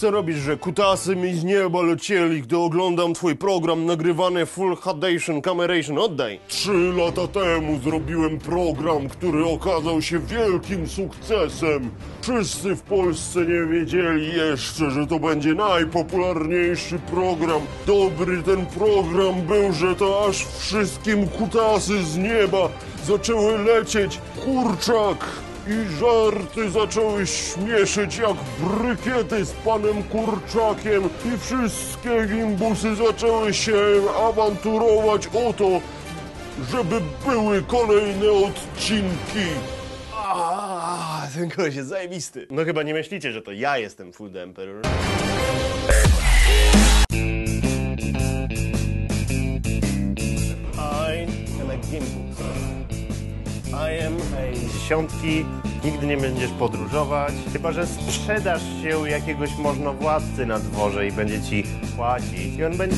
Co robisz, że kutasy mi z nieba lecieli, gdy oglądam twój program nagrywany full hadation, cameration, oddaj. Trzy lata temu zrobiłem program, który okazał się wielkim sukcesem. Wszyscy w Polsce nie wiedzieli jeszcze, że to będzie najpopularniejszy program. Dobry ten program był, że to aż wszystkim kutasy z nieba zaczęły lecieć. Kurczak, i żarty zaczęły śmieszyć jak brykiety z panem Kurczakiem i wszystkie gimbusy zaczęły się awanturować o to, żeby były kolejne odcinki. A, ten koleś jest zajebisty. No chyba nie myślicie, że to ja jestem Food Emperor. I am a gimbus. Dziesiątki, nigdy nie będziesz podróżować, chyba że sprzedasz się jakiegoś możnowładcy na dworze i będzie ci płacić i on będzie...